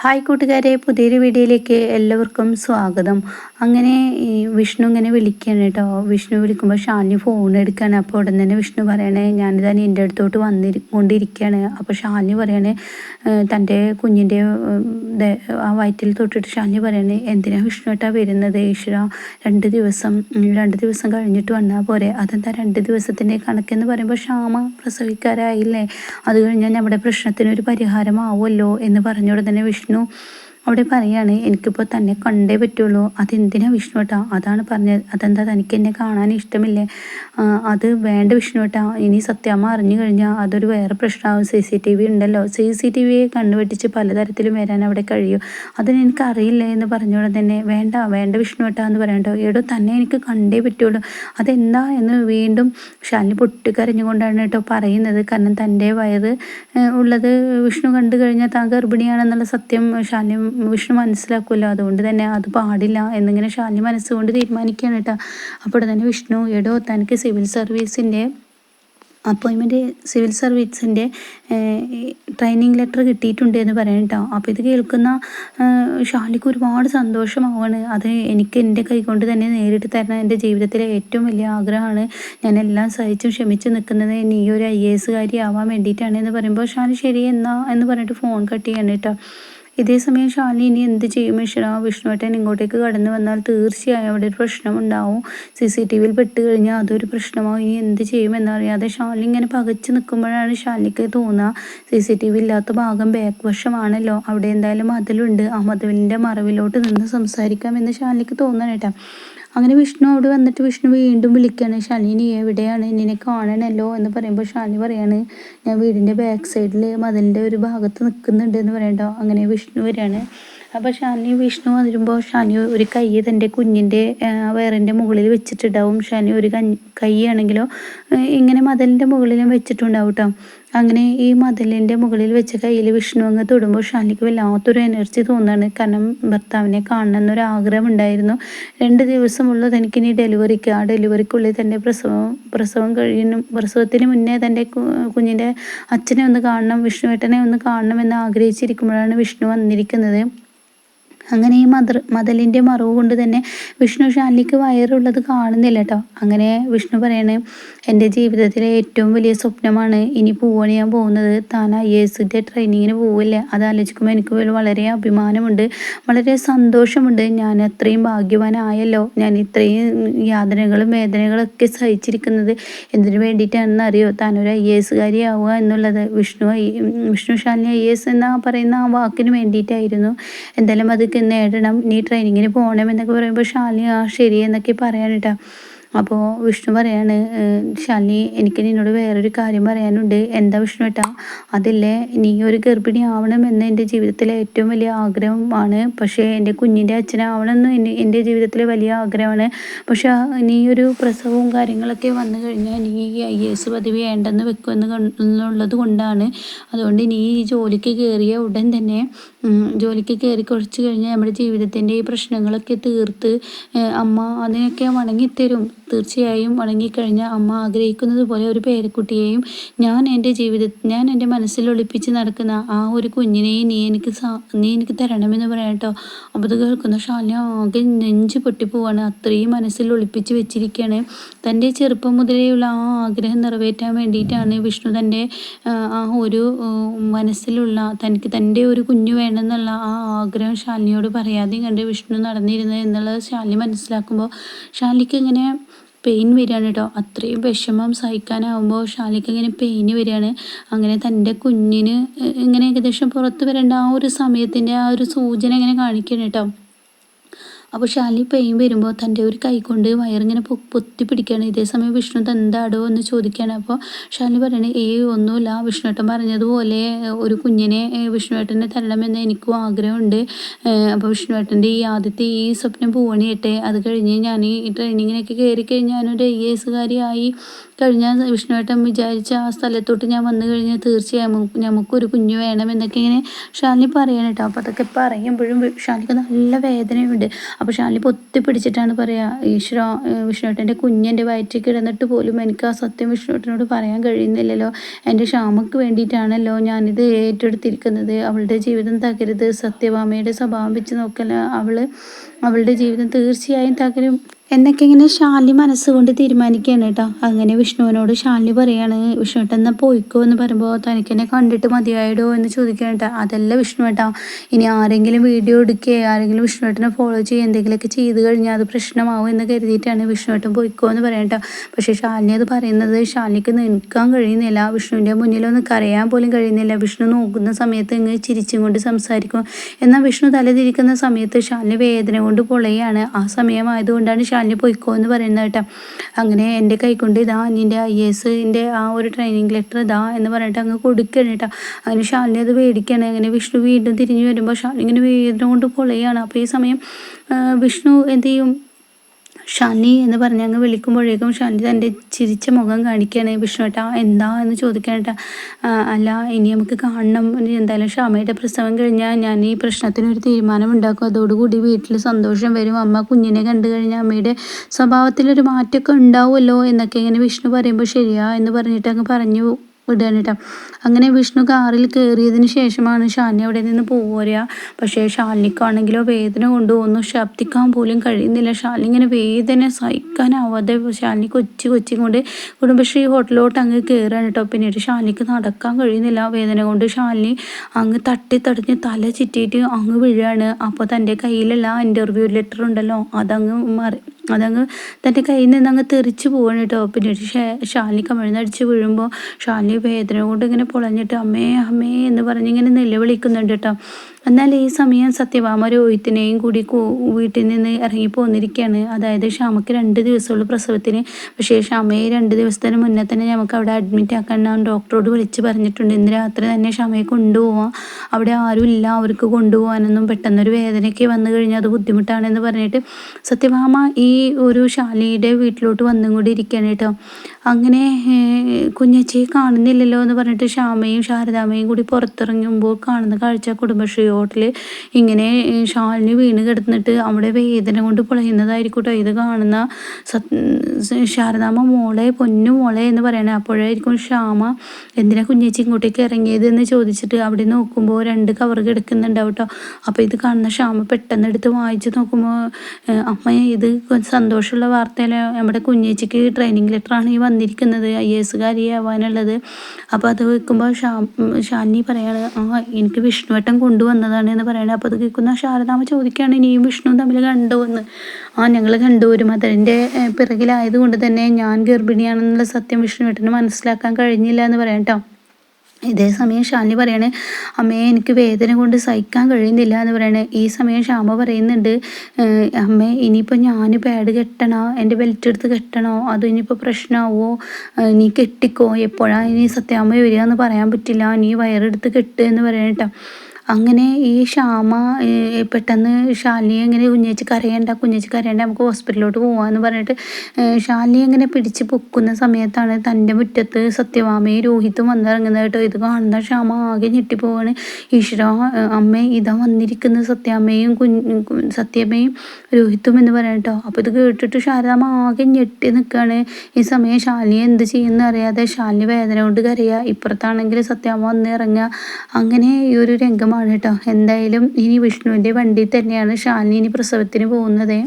Hi കൂട്ടുകാരെ പുതിയൊരു വീഡിയോയിലേക്ക് എല്ലാവർക്കും സ്വാഗതം. അങ്ങനെ ഈ വിഷ്ണു ഇങ്ങനെ വിളിക്കുകയാണ് കേട്ടോ. വിഷ്ണു വിളിക്കുമ്പോൾ ഷാലിനി ഫോൺ എടുക്കുകയാണ് അപ്പോൾ ഉടൻ തന്നെ വിഷ്ണു പറയണേ ഞാനിതാ എന്റെ അടുത്തോട്ട് വന്നിരി കൊണ്ടിരിക്കുകയാണ് അപ്പോൾ ഷാലിനി പറയണേ തന്റെ കുഞ്ഞിന്റെ ആ വയറ്റിൽ തൊട്ടിട്ട് ഷാലിനി പറയണേ എന്തിനാണ് വിഷ്ണു ഏട്ടാ വരുന്നത്? ഈശ്വര രണ്ട് ദിവസം രണ്ട് ദിവസം കഴിഞ്ഞിട്ട് വന്നാൽ പോരെ. അതെന്താ രണ്ട് ദിവസത്തിന്റെ കണക്കെന്ന് പറയുമ്പോൾ ക്ഷാമ പ്രസവിക്കാരായില്ലേ? അത് കഴിഞ്ഞാൽ നമ്മുടെ പ്രശ്നത്തിനൊരു പരിഹാരമാവുമല്ലോ എന്ന് പറഞ്ഞോടെ തന്നെ വിഷ്ണു വിഷ്ണു അവിടെ പറയാണ് എനിക്കിപ്പോൾ തന്നെ കണ്ടേ പറ്റുള്ളൂ. അതെന്തിനാ വിഷ്ണു ഏട്ടാ? അതാണ് പറഞ്ഞത്. അതെന്താ തനിക്ക് എന്നെ കാണാൻ ഇഷ്ടമില്ലേ? അത് വേണ്ട വിഷ്ണു ഏട്ടാ. ഇനി സത്യാമ്മ അറിഞ്ഞു കഴിഞ്ഞാൽ അതൊരു വേറെ പ്രശ്നമാകും സി സി ടി വി ഉണ്ടല്ലോ. സി സി ടി വിയെ കണ്ടുപിടിച്ച് പലതരത്തിലും വരാൻ അവിടെ കഴിയും. അതിന് എന്ന് പറഞ്ഞോടെ തന്നെ വേണ്ട വേണ്ട വിഷ്ണു ഏട്ടാ എന്ന് പറയണ്ടോ? എടോ തന്നെ എനിക്ക് കണ്ടേ പറ്റുള്ളൂ. അതെന്താ? എന്ന് വീണ്ടും ശാലിനി പൊട്ടിക്കരഞ്ഞുകൊണ്ടാണ് കേട്ടോ പറയുന്നത്. കാരണം തന്റെ വയറ് ഉള്ളത് വിഷ്ണു കണ്ടു കഴിഞ്ഞാൽ താൻ ഗർഭിണിയാണെന്നുള്ള സത്യം ശാലിനി വിഷ്ണു മനസ്സിലാക്കുമല്ലോ അതുകൊണ്ട് തന്നെ അത് പാടില്ല എന്നിങ്ങനെ ശാലിനി മനസ്സുകൊണ്ട് തീരുമാനിക്കുകയാണ് കേട്ടോ. അപ്പോൾ തന്നെ വിഷ്ണു എടോ തനിക്ക് സിവിൽ സർവീസിന്റെ അപ്പോയിൻമെന്റ് സിവിൽ സർവീസിന്റെ ട്രെയിനിങ് ലെറ്റർ കിട്ടിയിട്ടുണ്ട് എന്ന് പറയണം കേട്ടോ. അപ്പോൾ ഇത് കേൾക്കുന്ന ഷാലിക്ക് ഒരുപാട് സന്തോഷമാവാണ് അത് എനിക്ക് എന്റെ കൈകൊണ്ട് തന്നെ നേരിട്ട് തരണം. എന്റെ ജീവിതത്തിലെ ഏറ്റവും വലിയ ആഗ്രഹമാണ് ഞാനെല്ലാം സഹിച്ചും ക്ഷമിച്ചു നിൽക്കുന്നത് നീ ഒരു ഐ എ എസ്സുകാരി ആവാൻ വേണ്ടിയിട്ടാണ് എന്ന് പറയുമ്പോൾ ഷാലി ശരി എന്നാ? എന്ന് പറഞ്ഞിട്ട് ഫോൺ കട്ട് ചെയ്യണം കേട്ടോ. ഇതേ സമയം ഷാലിനി ഇനി എന്ത് ചെയ്യും? ഈശ്വര വിഷ്ണുവേട്ടൻ ഇങ്ങോട്ടേക്ക് കടന്നു വന്നാൽ തീർച്ചയായും അവിടെ ഒരു പ്രശ്നം ഉണ്ടാവും. സി സി ടി വിയിൽ പെട്ട് കഴിഞ്ഞാൽ അതൊരു പ്രശ്നമാവും. ഇനി എന്ത് ചെയ്യും എന്നറിയാതെ ഷാലിനി ഇങ്ങനെ പകച്ചു നിൽക്കുമ്പോഴാണ് ഷാലിനിക്ക് തോന്നുക സി സി ടി വി ഇല്ലാത്ത ഭാഗം ബാക്ക് വശമാണല്ലോ. അവിടെ എന്തായാലും മതിലുണ്ട്. ആ മതിലിന്റെ മറവിലോട്ട് നിന്ന് സംസാരിക്കാമെന്ന് ഷാലിനിക്ക് തോന്നണം കേട്ടോ. അങ്ങനെ വിഷ്ണു അവിടെ വന്നിട്ട് വിഷ്ണു വീണ്ടും വിളിക്കുകയാണ് ശാലിനി എവിടെയാണ്? നിന്നെ കാണണല്ലോ? എന്ന് പറയുമ്പോൾ ശാലിനി പറയാണ് ഞാൻ വീടിന്റെ ബാക്ക് സൈഡിൽ മതിലിന്റെ ഒരു ഭാഗത്ത് നിൽക്കുന്നുണ്ട് എന്ന് പറയണ്ടോ അങ്ങനെ വിഷ്ണു വരികയാണ്. അപ്പോൾ ഷാനി വിഷ്ണു വരുമ്പോൾ ഷാനി ഒരു കൈ തന്റെ കുഞ്ഞിന്റെ വയറിന്റെ മുകളിൽ വെച്ചിട്ടുണ്ടാവും. ഷാനി ഒരു കൈ ആണെങ്കിലോ ഇങ്ങനെ മതിലിന്റെ മുകളിലും വെച്ചിട്ടുണ്ടാവും കേട്ടോ അങ്ങനെ ഈ മതിലിന്റെ മുകളിൽ വെച്ച കയ്യിൽ വിഷ്ണു അങ്ങ് തൊടുമ്പോൾ ഷാനിക്ക് വല്ലാത്തൊരു എനർജി തോന്നുകയാണ് കാരണം ഭർത്താവിനെ കാണണം എന്നൊരു ആഗ്രഹം ഉണ്ടായിരുന്നു രണ്ട് ദിവസമുള്ളത് എനിക്കിനി ഡെലിവറിക്ക് ആ ഡെലിവറിക്കുള്ളിൽ തന്റെ പ്രസവം പ്രസവം കഴിയുന്നു പ്രസവത്തിന് മുന്നേ തന്റെ കുഞ്ഞിന്റെ അച്ഛനെ ഒന്ന് കാണണം വിഷ്ണുവേട്ടനെ ഒന്ന് കാണണം എന്ന് ആഗ്രഹിച്ചിരിക്കുമ്പോഴാണ് വിഷ്ണു വന്നിരിക്കുന്നത്. അങ്ങനെ ഈ മദർ മതലിന്റെ മറവ് കൊണ്ട് തന്നെ വിഷ്ണു ഷാലിക്ക് വയറുള്ളത് കാണുന്നില്ല കേട്ടോ അങ്ങനെ വിഷ്ണു പറയണേ എന്റെ ജീവിതത്തിലെ ഏറ്റവും വലിയ സ്വപ്നമാണ് ഇനി പോവാണ് ഞാൻ പോകുന്നത്. താൻ ഐ എസിന്റെ ട്രെയിനിങ്ങിന് പോവില്ലേ. അത് ആലോചിക്കുമ്പോൾ എനിക്ക് വളരെ അഭിമാനമുണ്ട്. വളരെ സന്തോഷമുണ്ട്. ഞാൻ അത്രയും ഭാഗ്യവാനായല്ലോ. ഞാൻ ഇത്രയും യാതനകളും വേദനകളൊക്കെ സഹിച്ചിരിക്കുന്നത് എന്തിനു വേണ്ടിയിട്ടാണെന്ന് അറിയോ? താൻ ഒരു ഐ എ എസുകാരി ആവുക എന്നുള്ളത്. വിഷ്ണു വിഷ്ണു ഷാലിനി ഐ എസ് എന്ന പറയുന്ന ആ വാക്കിന് വേണ്ടിയിട്ടായിരുന്നു. എന്തായാലും അത് നേടണം നീ ട്രെയിനിങ്ങിന് പോകണം എന്നൊക്കെ പറയുമ്പോൾ ഷാലിനി ആ ശരി എന്നൊക്കെ പറയാനിട്ടാ അപ്പോൾ വിഷ്ണു പറയാണ് ശാലിനി എനിക്ക് നിന്നോട് വേറൊരു കാര്യം പറയാനുണ്ട്. എന്താ വിഷ്ണു ഏട്ടാ? അതില്ലേ നീ ഒരു ഗർഭിണി ആവണം എന്ന് എന്റെ ജീവിതത്തിലെ ഏറ്റവും വലിയ ആഗ്രഹമാണ്. പക്ഷേ എന്റെ കുഞ്ഞിന്റെ അച്ഛനാവണം എന്ന് എന്റെ ജീവിതത്തിലെ വലിയ ആഗ്രഹമാണ്. പക്ഷേ നീ ഒരു പ്രസവവും കാര്യങ്ങളൊക്കെ വന്നു കഴിഞ്ഞാൽ നീ ഐ എസ് പദവി വേണ്ടെന്ന് വെക്കുമെന്ന് എന്നുള്ളത് കൊണ്ടാണ്. അതുകൊണ്ട് നീ ഈ ജോലിക്ക് കയറിയ ഉടൻ തന്നെ ജോലിക്ക് കയറി കുറച്ച് കഴിഞ്ഞാൽ നമ്മുടെ ജീവിതത്തിന്റെ ഈ പ്രശ്നങ്ങളൊക്കെ തീർത്ത് അമ്മ അതിനൊക്കെ വണങ്ങിത്തരും തീർച്ചയായും വണങ്ങിക്കഴിഞ്ഞാൽ അമ്മ ആഗ്രഹിക്കുന്നത് പോലെ ഒരു പേരക്കുട്ടിയെയും ഞാൻ എന്റെ ജീവിത ഞാൻ എന്റെ മനസ്സിൽ ഒളിപ്പിച്ച് നടക്കുന്ന ആ ഒരു കുഞ്ഞിനെയും നീ എനിക്ക് നീ എനിക്ക് തരണമെന്ന് പറയാം കേട്ടോ. അപ്പോൾ അത് കേൾക്കുന്ന ഷാലിനി ആകെ നെഞ്ച് പൊട്ടിപ്പോവാണ് അത്രയും മനസ്സിൽ ഒളിപ്പിച്ച് വെച്ചിരിക്കുകയാണ് തന്റെ ചെറുപ്പം മുതലേയുള്ള ആ ആഗ്രഹം നിറവേറ്റാൻ വേണ്ടിയിട്ടാണ് വിഷ്ണു തന്റെ ആ ഒരു മനസ്സിലുള്ള തനിക്ക് തന്റെ ഒരു കുഞ്ഞു വേണമെന്നുള്ള ആ ആഗ്രഹം ശാലിനിയോട് പറയാതെ കണ്ട് വിഷ്ണു നടന്നിരുന്നത് എന്നുള്ളത് ശാലിനി മനസ്സിലാക്കുമ്പോൾ ശാലിക്ക് ഇങ്ങനെ പെയിൻ വരികയാണ് കേട്ടോ. അത്രയും വിഷമം സഹിക്കാനാവുമ്പോൾ ഷാലിക്ക് ഇങ്ങനെ പെയിൻ വരികയാണ്. അങ്ങനെ തന്റെ കുഞ്ഞിന് ഇങ്ങനെ ഏകദേശം പുറത്ത് വരേണ്ട ആ ഒരു സമയത്തിന്റെ ആ ഒരു സൂചന ഇങ്ങനെ കാണിക്കണം കേട്ടോ. അപ്പോൾ ശാലിനി പെയിൻ വരുമ്പോൾ തന്റെ ഒരു കൈ കൊണ്ട് വയറിങ്ങനെ പൊത്തി പിടിക്കുകയാണ്. ഇതേ സമയം വിഷ്ണു എന്താടോ എന്ന് ചോദിക്കുകയാണ്. അപ്പോൾ ഷാലി പറയണേ ഏ ഒന്നുമില്ല. വിഷ്ണുവേട്ടൻ പറഞ്ഞതുപോലെ ഒരു കുഞ്ഞിനെ വിഷ്ണുവേട്ടനെ തരണമെന്ന് എനിക്കും ആഗ്രഹമുണ്ട്. അപ്പോൾ വിഷ്ണുവേട്ടന്റെ ഈ ആദ്യത്തെ ഈ സ്വപ്നം പൂവണിയട്ടെ. അത് കഴിഞ്ഞ് ഞാൻ ഈ ട്രെയിനിങ്ങിനൊക്കെ കയറി കഴിഞ്ഞ് ഞാനൊരു ഐ എസുകാരിയായി കഴിഞ്ഞാൽ വിഷ്ണുവേട്ടൻ വിചാരിച്ച ആ സ്ഥലത്തോട്ട് ഞാൻ വന്നു കഴിഞ്ഞാൽ തീർച്ചയായും നമുക്കൊരു കുഞ്ഞു വേണം എന്നൊക്കെ ഇങ്ങനെ ഷാലിനി പറയണം കേട്ടോ. അപ്പോൾ അതൊക്കെ പറയുമ്പോഴും ഷാലിക്ക് നല്ല വേദനയുണ്ട്. അപ്പോൾ ഷാലിനി പൊത്തി പിടിച്ചിട്ടാണ് പറയുക ഈശ്വര വിഷ്ണുവേട്ടന്റെ കുഞ്ഞെന്റെ വയറ്റിൽ കിടന്നിട്ട് പോലും എനിക്ക് ആ സത്യം വിഷ്ണുവേട്ടനോട് പറയാൻ കഴിയുന്നില്ലല്ലോ. എന്റെ ക്ഷാമക്ക് വേണ്ടിയിട്ടാണല്ലോ ഞാനിത് ഏറ്റെടുത്തിരിക്കുന്നത്. അവളുടെ ജീവിതം തകരുത്. സത്യഭാമയുടെ സ്വഭാവം വെച്ച് നോക്കല അവൾ അവളുടെ ജീവിതം തീർച്ചയായും തകരും. എന്നൊക്കെ ഇങ്ങനെ ശാലിനി മനസ്സുകൊണ്ട് തീരുമാനിക്കുകയാണ് കേട്ടോ. അങ്ങനെ വിഷ്ണുവിനോട് ശാലിനി പറയാണ് വിഷ്ണുവേട്ട എന്നാൽ പോയിക്കോ? എന്ന് പറയുമ്പോൾ തനിക്ക് എന്നെ കണ്ടിട്ട് മതിയായിടോ എന്ന് ചോദിക്കുകയാണ് കേട്ടോ. അതല്ല വിഷ്ണുവേട്ടാ ഇനി ആരെങ്കിലും വീഡിയോ എടുക്കുകയോ ആരെങ്കിലും വിഷ്ണുവേട്ടനെ ഫോളോ ചെയ്യുക എന്തെങ്കിലുമൊക്കെ ചെയ്ത് കഴിഞ്ഞാൽ അത് പ്രശ്നമാവും എന്ന് കരുതിയിട്ടാണ് വിഷ്ണുവേട്ടൻ പോയിക്കോ എന്ന് പറയാം കേട്ടോ. പക്ഷേ ശാലിനി അത് പറയുന്നത് ശാലിനിക്ക് നിൽക്കാൻ കഴിയുന്നില്ല. വിഷ്ണുവിന്റെ മുന്നിലൊന്നും കരയാൻ പോലും കഴിയുന്നില്ല. വിഷ്ണു നോക്കുന്ന സമയത്ത് ഇങ്ങ് ചിരിച്ചും കൊണ്ട് സംസാരിക്കും. എന്നാൽ വിഷ്ണു തലതിരിക്കുന്ന സമയത്ത് ശാലിനി വേദന കൊണ്ട് പൊളയാണ്. ആ സമയമായതുകൊണ്ടാണ് ഷാലിനി പോയിക്കോ എന്ന് പറയുന്നത് കേട്ടോ. അങ്ങനെ എന്റെ കൈക്കൊണ്ട് ഇതാ നിന്റെ ഐ എസിന്റെ ആ ഒരു ട്രെയിനിങ് ലെറ്റർ ഇതാ എന്ന് പറഞ്ഞിട്ട് അങ്ങ് കൊടുക്കണം കേട്ടോ. അങ്ങനെ ഷാലിനെ അത് മേടിക്കുകയാണ് അങ്ങനെ വിഷ്ണു വീണ്ടും തിരിഞ്ഞു വരുമ്പോൾ ഷാലിനിങ്ങനെ വേദന കൊണ്ട് പൊളയാണ് അപ്പോൾ ഈ സമയം വിഷ്ണു എന്ത് ചെയ്യും? ഷാനി എന്ന് പറഞ്ഞ് അങ്ങ് വിളിക്കുമ്പോഴേക്കും ഷാനി തന്റെ ചിരിച്ച മുഖം കാണിക്കുകയാണ് വിഷ്ണുവേട്ട എന്താ എന്ന് ചോദിക്കാനേട്ടാ അല്ല ഇനി നമുക്ക് കാണണം. എന്തായാലും ഷാമയുടെ പ്രസവം കഴിഞ്ഞാൽ ഞാൻ ഈ പ്രശ്നത്തിനൊരു തീരുമാനം ഉണ്ടാക്കും. അതോടുകൂടി വീട്ടിൽ സന്തോഷം വരും. അമ്മ കുഞ്ഞിനെ കണ്ടു കഴിഞ്ഞാൽ അമ്മയുടെ സ്വഭാവത്തിലൊരു മാറ്റമൊക്കെ ഉണ്ടാവുമല്ലോ എന്നൊക്കെ ഇങ്ങനെ വിഷ്ണു പറയുമ്പോൾ ശരിയാ എന്ന് പറഞ്ഞിട്ട് അങ്ങ് പറഞ്ഞു വിടുകയാണ് കേട്ടോ അങ്ങനെ വിഷ്ണു കാറിൽ കയറിയതിന് ശേഷമാണ് ഷാലിനി അവിടെ നിന്ന് പോരുക. പക്ഷേ ഷാലിനിക്കാണെങ്കിലോ വേദന കൊണ്ട് ഒന്നും ശബ്ദിക്കാൻ പോലും കഴിയുന്നില്ല. ഷാലിനി ഇങ്ങനെ വേദന സഹിക്കാനാവാതെ ഷാലിനി കൊച്ചി കൊച്ചി കൊണ്ട് കുടുംബശ്രീ ഹോട്ടലിലോട്ട് അങ്ങ് കയറുകയാണ് കേട്ടോ പിന്നീട് ഷാലിനിക്ക് നടക്കാൻ കഴിയുന്നില്ല. വേദന കൊണ്ട് ഷാലിനി അങ്ങ് തട്ടി തടഞ്ഞ് തല ചിറ്റിയിട്ട് അങ്ങ് വീഴുകയാണ് അപ്പോൾ തന്റെ കയ്യിലുള്ള ഇന്റർവ്യൂ ലെറ്റർ ഉണ്ടല്ലോ. അതങ്ങ് മാറി അതങ്ങ് തന്റെ കയ്യിൽ നിന്ന് അങ്ങ് തെറിച്ച് പോവാണ് കേട്ടോ. പിന്നീട് ഷാലിനി കമിഴ്ന്നടിച്ച് വീഴുമ്പോൾ ഷാലിനി വേദന കൊണ്ട് ഇങ്ങനെ പൊളഞ്ഞിട്ട് അമ്മേ അമ്മേ എന്ന് പറഞ്ഞ് ഇങ്ങനെ നിലവിളിക്കുന്നുണ്ട് കേട്ടോ. എന്നാൽ ഈ സമയം സത്യഭാമ രോഹിത്തിനെയും കൂടി വീട്ടിൽ നിന്ന് ഇറങ്ങി പോന്നിരിക്കുകയാണ് അതായത് ക്ഷാമയ്ക്ക് രണ്ട് ദിവസമുള്ള പ്രസവത്തിന്. പക്ഷേ ക്ഷമയെ രണ്ട് ദിവസത്തിന് മുന്നേ തന്നെ നമുക്ക് അവിടെ അഡ്മിറ്റ് ആക്കാൻ ഡോക്ടറോട് വിളിച്ച് പറഞ്ഞിട്ടുണ്ട്. ഇന്ന് രാത്രി തന്നെ ക്ഷമയെ കൊണ്ടുപോവാം. അവിടെ ആരുമില്ല അവർക്ക് കൊണ്ടുപോകാനൊന്നും പെട്ടെന്നൊരു വേദനയ്ക്ക് വന്നു കഴിഞ്ഞാൽ അത് ബുദ്ധിമുട്ടാണെന്ന് പറഞ്ഞിട്ട് സത്യഭാമ ഈ ഒരു ശാലിയുടെ വീട്ടിലോട്ട് വന്നും കൂടി ഇരിക്കുകയാണ് കേട്ടോ. അങ്ങനെ കുഞ്ഞച്ചി കാണുന്നില്ലല്ലോ എന്ന് പറഞ്ഞിട്ട് ശ്യാമയും ശാരദാമയും കൂടി പുറത്തിറങ്ങുമ്പോൾ കാണുന്ന കാഴ്ച കുടുംബശ്രീ ഹോട്ടലിൽ ഇങ്ങനെ ഷാലിന് വീണ് കിടന്നിട്ട് അവിടെ വേദന കൊണ്ട് പൊളയുന്നതായിരിക്കും ഇത് കാണുന്ന ശാരദാമ്മ മോളെ പൊന്നു മോളെ എന്ന് പറയണേ. അപ്പോഴായിരിക്കും ശ്യാമ എന്തിനാ കുഞ്ഞച്ചി ഇങ്ങോട്ടേക്ക് ഇറങ്ങിയത്? എന്ന് ചോദിച്ചിട്ട് അവിടെ നോക്കുമ്പോൾ രണ്ട് കവർ കിടക്കുന്നുണ്ടാവും കേട്ടോ അപ്പോൾ ഇത് കാണുന്ന ശ്യാമ പെട്ടെന്ന് എടുത്ത് വായിച്ച് നോക്കുമ്പോൾ അമ്മ ഇത് സന്തോഷമുള്ള വാർത്തയല്ലേ? നമ്മുടെ കുഞ്ഞേച്ചിക്ക് ട്രെയിനിങ് ലെറ്ററാണ് ഈ വന്നിരിക്കുന്നത് ഐ എസ് കാരിയാവാനുള്ളത് അപ്പോൾ അത് വെക്കുമ്പോൾ ഷാ ഷാനി പറയാണ് ആ എനിക്ക് വിഷ്ണുവട്ടം കൊണ്ടുവന്നതാണ് എന്ന് പറയണത് അപ്പോൾ അത് കേൾക്കുന്ന ശാരദാമ്മ ചോദിക്കുകയാണ് ഇനിയും വിഷ്ണു തമ്മിൽ കണ്ടു എന്ന് ആ ഞങ്ങൾ കണ്ടു ഒരു മദറിന്റെ പിറകിലായതുകൊണ്ട് തന്നെ ഞാൻ ഗർഭിണിയാണെന്നുള്ള സത്യം വിഷ്ണുവേട്ടന് മനസ്സിലാക്കാൻ കഴിഞ്ഞില്ല എന്ന് പറയാം കേട്ടോ ഇതേ സമയം ഷാനി പറയണേ അമ്മയെ എനിക്ക് വേദന കൊണ്ട് സഹിക്കാൻ കഴിയുന്നില്ല എന്ന് പറയണേ. ഈ സമയം ഷാമ പറയുന്നുണ്ട് അമ്മേ ഇനിയിപ്പോൾ ഞാൻ പാഡ് കെട്ടണോ? എന്റെ ബെൽറ്റ് എടുത്ത് കെട്ടണോ? അത് ഇനിയിപ്പോൾ പ്രശ്നമാവോ നീ കെട്ടിക്കോ? എപ്പോഴാണ് ഇനി സത്യാമ്മ വരിക എന്ന് പറയാൻ പറ്റില്ല. നീ വയറെടുത്ത് കെട്ട് എന്ന് പറയണേട്ടോ അങ്ങനെ ഈ ക്ഷാമ പെട്ടെന്ന് ഷാലി ഇങ്ങനെ കുഞ്ഞേച്ചി കരയണ്ട കുഞ്ഞേച്ചി കരയണ്ട നമുക്ക് ഹോസ്പിറ്റലിലോട്ട് പോകാമെന്ന് പറഞ്ഞിട്ട് ശാലിനി ഇങ്ങനെ പിടിച്ച് പൊക്കുന്ന സമയത്താണ് തന്റെ മുറ്റത്ത് സത്യഭാമയും രോഹിത്തും വന്നിറങ്ങുന്നത് കേട്ടോ. ഇത് കാണുന്ന ക്ഷാമ ആകെ ഞെട്ടിപ്പോവാണ്. ഈശ്വര അമ്മ ഇതാ വന്നിരിക്കുന്ന സത്യാമ്മയും കുഞ്ഞ് സത്യമ്മയും രോഹിത്തും എന്ന് പറയാം കേട്ടോ. അപ്പോൾ ഇത് കേട്ടിട്ട് ശാരദാമ്മ ആകെ ഞെട്ടി നിൽക്കുകയാണ്. ഈ സമയം ശാലിനി എന്ത് ചെയ്യുന്ന അറിയാതെ ശാലിനി വേദന കൊണ്ട് കരയുക. ഇപ്പുറത്താണെങ്കിൽ സത്യാമ്മ വന്ന് ഇറങ്ങുക അങ്ങനെ ഈ ഒരു രംഗമാണ് കേട്ടോ. എന്തായാലും ഇനി വിഷ്ണുവിന്റെ വണ്ടി തന്നെയാണ് ഷാലിനി ഇനി പ്രസവത്തിന് പോകുന്നത്.